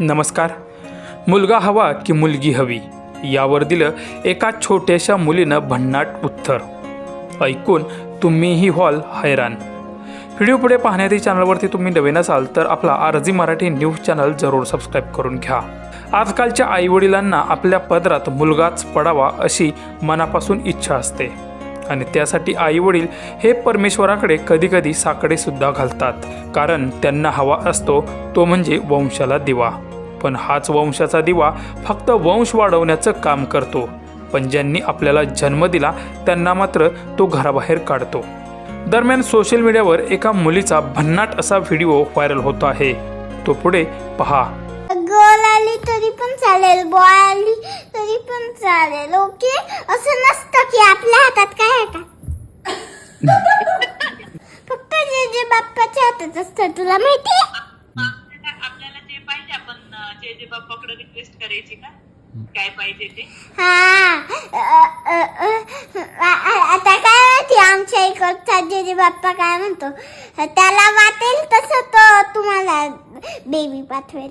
नमस्कार. मुलगा हवा की मुलगी हवी यावर दिलं एका छोट्याशा मुलीनं भन्नाट उत्तर. ऐकून तुम्हीही व्हाल हैराण. व्हिडिओ पुढे पाहण्याआधी चॅनलवरती तुम्ही नवीन असाल तर आपला आरजी मराठी न्यूज चॅनल जरूर सबस्क्राईब करून घ्या. आजकालच्या आईवडिलांना आपल्या पदरात मुलगाच पडावा अशी मनापासून इच्छा असते. आणि त्यासाठी आईवडील हे परमेश्वराकडे कधीकधी साकडे सुद्धा घालतात. कारण त्यांना हवा असतो तो म्हणजे वंशाला दिवा. पण हाच वंशाचा दिवा फक्त वंश वाढवण्याचं काम करतो. पण ज्यांनी आपल्याला जन्म दिला त्यांना मात्र तो घराबाहेर काढतो. दरम्यान सोशल मीडियावर एका मुलीचा भन्नाट असा व्हिडिओ व्हायरल होतो आहे. तो पुढे पहा. गर्ल आली तरी पण चालेल बॉय आली तरी पण चालेल ओके? असं फक्त जे जे बाप्पाच्या हातात असतं तुला माहिती आपल्याला जे पाहिजे आपण जे जे बाप्पाकडे रिक्वेस्ट करायची का? काय पाहिजे ते? हा अ, अ, अ, आ- आ- आता काय माहिती आमच्या इकडचा जे बाप्पा काय म्हणतो त्याला वाटेल तसं तो तुम्हाला बेबी पाठवेल.